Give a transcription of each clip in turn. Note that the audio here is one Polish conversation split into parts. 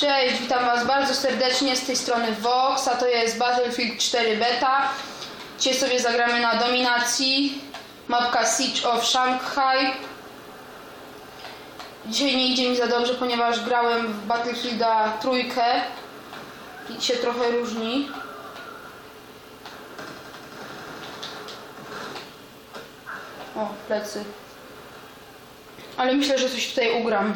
Cześć, witam Was bardzo serdecznie z tej strony Vox, a to jest Battlefield 4 Beta. Dzisiaj sobie zagramy na dominacji. Mapka Siege of Shanghai. Dzisiaj nie idzie mi za dobrze, ponieważ grałem w Battlefielda trójkę i się trochę różni. O, plecy. Ale myślę, że coś tutaj ugram.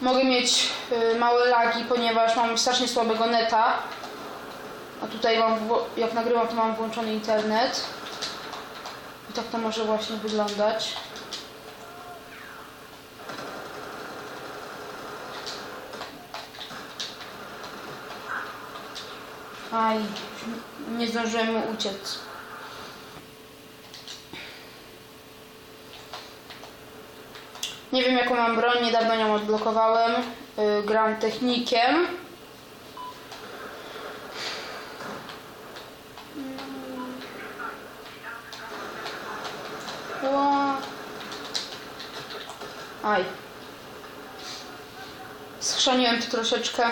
Mogę mieć y, małe lagi, ponieważ mam strasznie słabego neta. A tutaj mam, jak nagrywam, to mam włączony internet. I tak to może właśnie wyglądać. Aj, nie zdążyłem uciec. Nie wiem jaką mam broń, niedawno ją odblokowałem. Yy, gram technikiem. Ła. Aj. Schrzaniłem tu troszeczkę.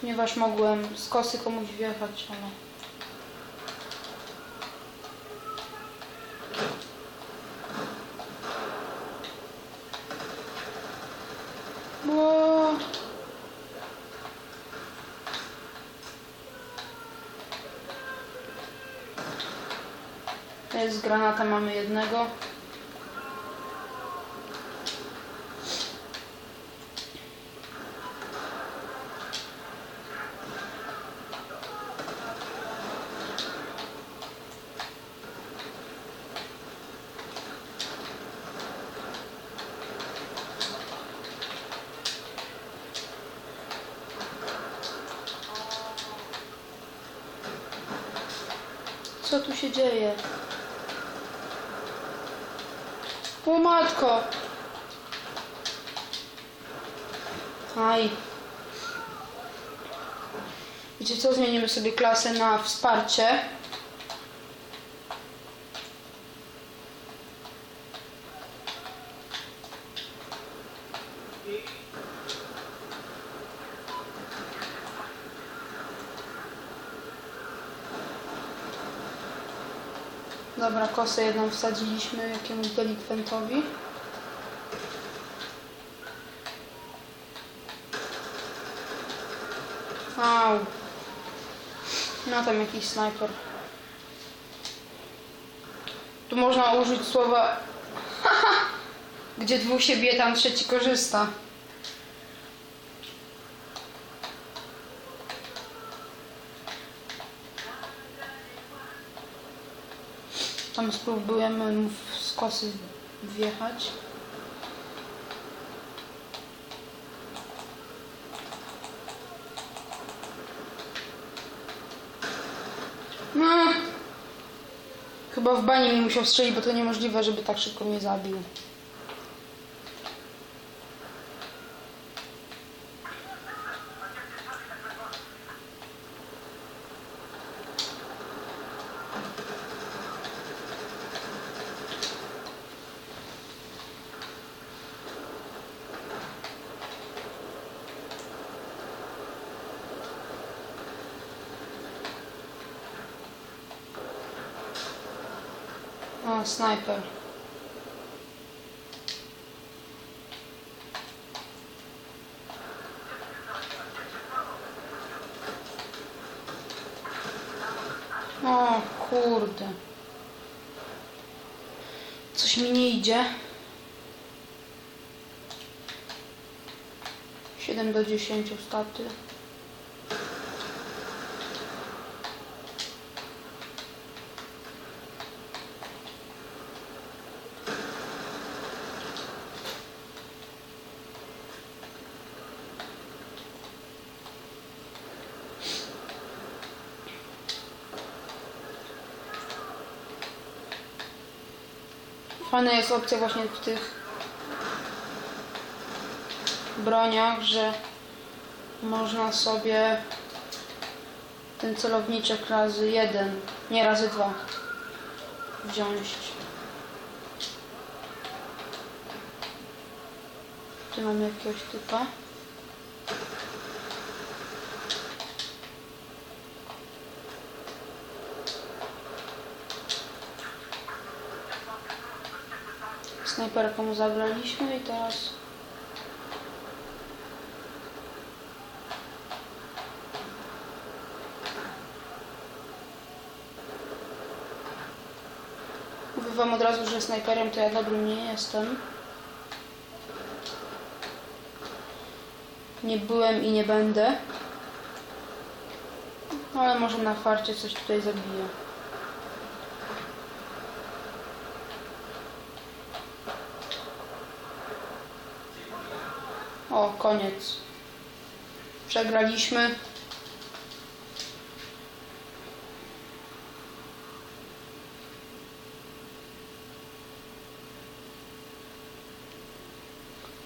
Ponieważ mogłem z kosy komuś wjechać, ale... Jest granata, mamy jednego. Co tu się dzieje? O matko! Aj. Wiecie co? Zmienimy sobie klasę na wsparcie. Dobra, kosę jedną wsadziliśmy jakiemuś delikwentowi. Au. No tam jakiś snajper. Tu można użyć słowa gdzie dwóch się bije, tam trzeci korzysta. Tam spróbujemy z wjechać. No. Chyba w bani mi musiał strzelić, bo to niemożliwe, żeby tak szybko mnie zabił. O, snajper. O, kurde. Coś mi nie idzie. 7 do 10 staty. Fajna jest opcja właśnie w tych broniach, że można sobie ten celowniczek razy jeden, nie razy dwa wziąć. Tu mam jakiegoś typa. Snajperkę mu zabraliśmy i teraz... Mówię wam od razu, że snajperem to ja dobrym nie jestem. Nie byłem i nie będę. No, Ale może na farcie coś tutaj zabiję. Koniec. Przegraliśmy.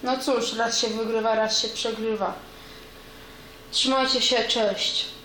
No cóż, raz się wygrywa, raz się przegrywa. Trzymajcie się, cześć.